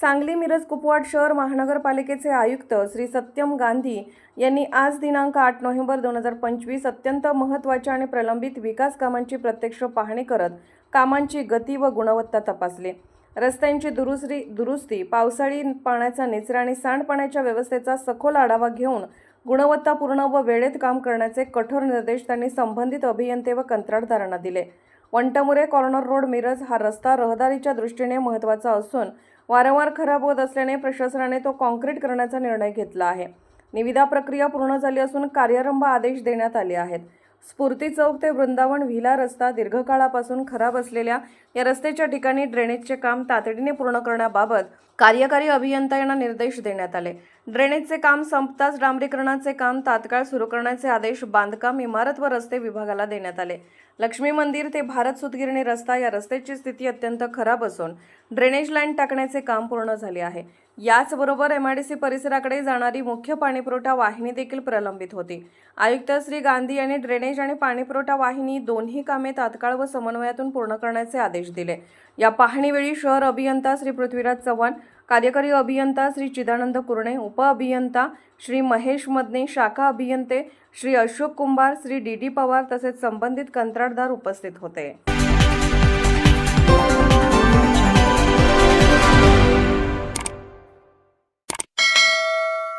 सांगली मिरज कुपवाड शहर महानगरपालिकेचे आयुक्त श्री सत्यम गांधी यांनी आज दिनांक आठ नोव्हेंबर दोन हजार पंचवीस अत्यंत महत्त्वाच्या आणि प्रलंबित विकास कामांची प्रत्यक्ष पाहणी करत कामांची गती व गुणवत्ता तपासली. रस्त्यांची दुरुस्ती दुरुस्ती पावसाळी पाण्याचा निचरा आणि सांडपाण्याच्या व्यवस्थेचा सखोल आढावा घेऊन गुणवत्तापूर्ण व वेळेत काम करण्याचे कठोर निर्देश त्यांनी संबंधित अभियंते व कंत्राटदारांना दिले. वंटमुरे कॉर्नर रोड मिरज हा रस्ता रहदारीच्या दृष्टीने महत्त्वाचा असून वारंवार खराब होत असल्याने प्रशासनाने तो कॉन्क्रीट करण्याचा निर्णय घेतला आहे. निविदा प्रक्रिया पूर्ण झाली असून कार्यारंभ आदेश देण्यात आले आहेत. स्फूर्ती चौक ते वृंदावन व्हिला रस्ता दीर्घकाळापासून खराब असलेल्या या रस्त्याच्या ठिकाणी ड्रेनेजचे काम तातडीने पूर्ण करण्याबाबत कार्यकारी अभियंता यांना निर्देश देण्यात आले. ड्रेनेजचे काम संपताच डांबरीकरणाचे काम तात्काळ सुरू करण्याचे आदेश बांधकाम इमारत व रस्ते विभागाला देण्यात आले. लक्ष्मी मंदिर ते भारत सुतगिरणी रस्ता या रस्त्याची स्थिती अत्यंत खराब असून ड्रेनेज लाईन टाकण्याचे काम पूर्ण झाले आहे. याचबरोबर एम आय डी सी परिसराकडे जाणारी मुख्य पाणीपुरवठा वाहिनी देखील प्रलंबित होती. आयुक्त श्री गांधी यांनी ड्रेनेज आणि पाणीपुरवठा वाहिनी दोन्ही कामे तात्काळ व समन्वयातून पूर्ण करण्याचे आदेश दिले. या पाहणीवेळी शहर अभियंता श्री पृथ्वीराज चव्हाण कार्यकारी अभियंता श्री चिदानंद कुरणे उपअभियंता श्री महेश मदने शाखा अभियंते श्री अशोक कुंभार श्री डी डी पवार तसेच संबंधित कंत्राटदार उपस्थित होते.